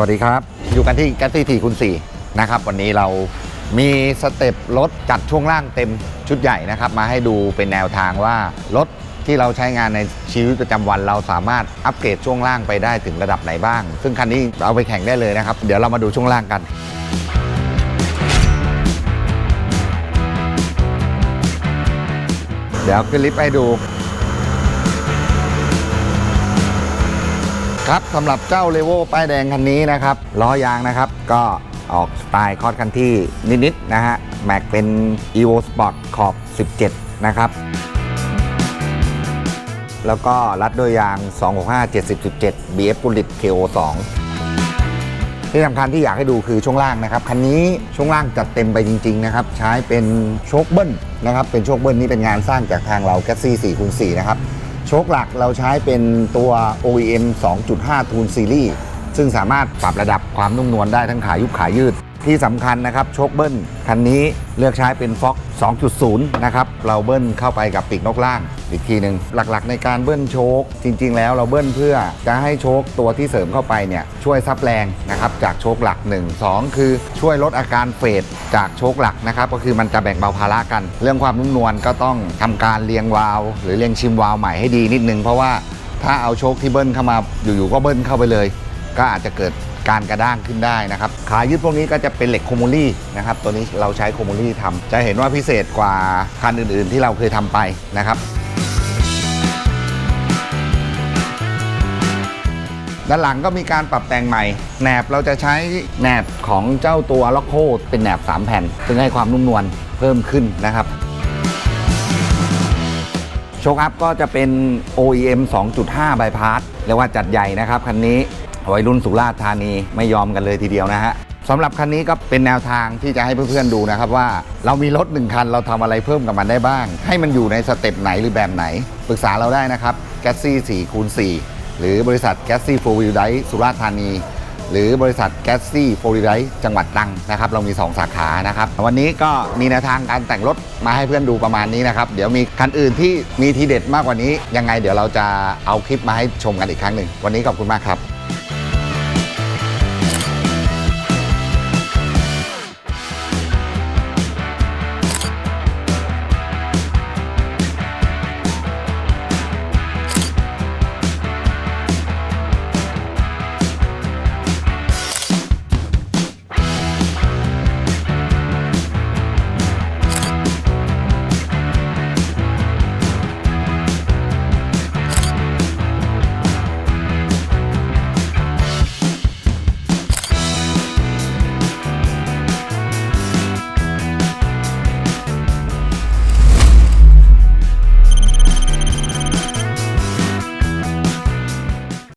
สวัสดีครับ อยู่กันที่แกสซี่ทีคูณ4นะครับวันนี้เรามีสเต็ปรถจัดช่วงล่างเต็มชุดใหญ่นะครับ มาให้ดูเป็นแนวทางว่ารถที่เราใช้งานในชีวิตประจำวันเราสามารถอัปเกรดช่วงล่างไปได้ถึงระดับไหนบ้าง ซึ่งคันนี้เอาไปแข่งได้เลยนะครับ เดี๋ยวเรามาดูช่วงล่างกันเดี๋ยวขึ้นลิฟต์ให้ดู ครับสำหรับเจ้าเลโวป้ายแดงคันนี้นะครับล้อยางนะครับ ก็ออกสไตล์คอร์ดคันที่นิดๆนะฮะแม็กเป็น EVO Sport ขอบ 17 นะครับแล้วก็รัดด้วยยาง 265 70 17 BF Bullet KO 2 ที่สำคัญที่อยากให้ดูคือช่วงล่างนะครับ คันนี้ช่วงล่างจัดเต็มไปจริง ๆ นะครับ ใช้เป็นโชคเบิ้ลนะครับ เป็นโชคเบิ้ลนี่เป็นงานสร้างจากทางเราแก s ซี่4คูณ4นะครับ โชคหลักเราใช้เป็นตัว OEM 2.5ทูนซีรีส์ซึ่งสามารถปรับระดับความนุ่มนวลได้ทั้งขายุบขายืด ที่สำคัญนะครับโชคเบิ้ลคันนี้เลือกใช้เป็นฟ็อก2.0 นะครับ เราเบิ้ลเข้าไปกับปีกนกล่างอีกทีหนึ่งหลักๆ ในการเบิ้ลโชคจริง ๆ แล้วเราเบิ้ลเพื่อจะให้โชคตัวที่เสริมเข้าไปเนี่ยช่วยซับแรงนะครับจากโชคหลัก 1 2 คือช่วยลดอาการเฟดจากโชคหลักนะครับก็คือมันจะแบ่งเบาภาระกัน เรื่องความนุ่มนวลก็ต้องทำการเรียงวาลหรือเรียงชิมวาลใหม่ให้ดีนิดนึงเพราะว่าถ้าเอาโชคที่เบิ้ลเข้ามาอยู่ๆก็เบิ้ลเข้าไปเลย ก็อาจจะเกิด การกระด้างขึ้นได้นะครับขายึดพวกนี้ก็จะเป็นเหล็กโคโมลี่นะครับตัวนี้เราใช้โคโมลี่ทำจะเห็นว่าพิเศษกว่าคันอื่นๆ ที่เราเคยทำไปนะครับด้านหลังก็มีการปรับแต่งใหม่ แหนบเราจะใช้แหนบของเจ้าตัวล็อกโคเป็นแหนบ 3 แผ่นซึ่งให้ความนุ่มนวลเพิ่มขึ้นนะครับ โชคอัพก็จะเป็น OEM 2.5 บายพาสเรียกว่าจัดใหญ่นะครับ คันนี้ วัยรุ่นสุราษฎร์ธานีไม่ยอมกันเลยทีเดียวนะฮะสำหรับคันนี้ก็เป็นแนวทางที่จะให้เพื่อนๆดูนะครับว่า เรามีรถหนึ่งคันเราทำอะไรเพิ่มกับมันได้บ้าง ให้มันอยู่ในสเต็ปไหนหรือแบบไหน ปรึกษาเราได้นะครับแกสซี่4คูณ4หรือบริษัทแกสซี่โฟวิลไดสุราษฎร์ธานี หรือบริษัทแกสซี่โฟลิไดจังหวัดตรังนะครับเรามี 2 สาขานะครับวันนี้ก็มีแนวทางการแต่งรถมาให้เพื่อนดูประมาณนี้นะครับเดี๋ยวมีคันอื่นที่มีทีเด็ดมากกว่านี้ ยังไงเดี๋ยวเราจะเอาคลิปมาให้ชมกันอีกครั้งหนึ่งวันนี้ขอบคุณมากครับ